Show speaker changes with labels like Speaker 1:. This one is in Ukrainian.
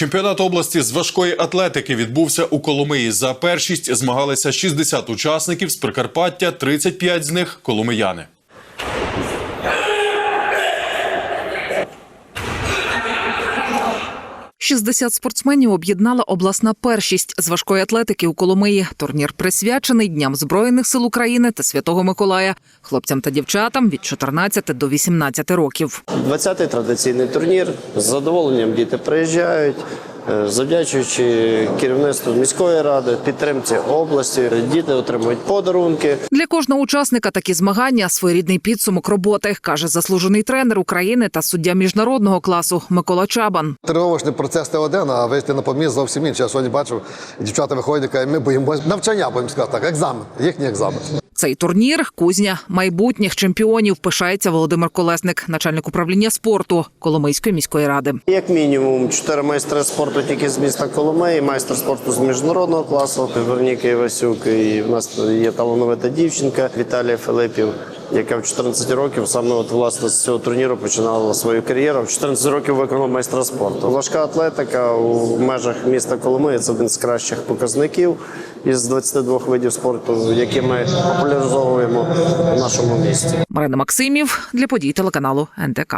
Speaker 1: Чемпіонат області з важкої атлетики відбувся у Коломиї. За першість змагалися 60 учасників з Прикарпаття, 35 з них коломияни.
Speaker 2: – 60 спортсменів об'єднала обласна першість з важкої атлетики у Коломиї. Турнір присвячений Дням Збройних сил України та Святого Миколая, хлопцям та дівчатам від 14 до 18 років.
Speaker 3: 20-й традиційний турнір. З задоволенням діти приїжджають, завдячуючи керівництву міської ради, підтримці області. Діти отримують подарунки.
Speaker 2: Для кожного учасника такі змагання своєрідний підсумок роботи, каже заслужений тренер України та суддя міжнародного класу Микола Чабан.
Speaker 4: Тренувочний процес це один, а вийти на поміст зовсім інше. Я сьогодні бачив, дівчата виходять, і кажуть, ми боїмося навчання, будемо сказати так, екзамен, їхній екзамен.
Speaker 2: Цей турнір кузня майбутніх чемпіонів. Пишається Володимир Колесник, начальник управління спорту Коломийської міської ради.
Speaker 3: Як мінімум, чотири майстри спорту тільки з міста Коломиї, майстер спорту з міжнародного класу, Верніка Івасюк. І в нас є талановита дівчинка Віталія Филипів, яка в 14 років саме от власне з цього турніру починала свою кар'єру. В 14 років виконала майстра спорту. Важка атлетика у межах міста Коломиї це один з кращих показників із 22 видів спорту, які ми популяризовуємо в нашому місті.
Speaker 2: Марина Максимів для подій телеканалу НТК.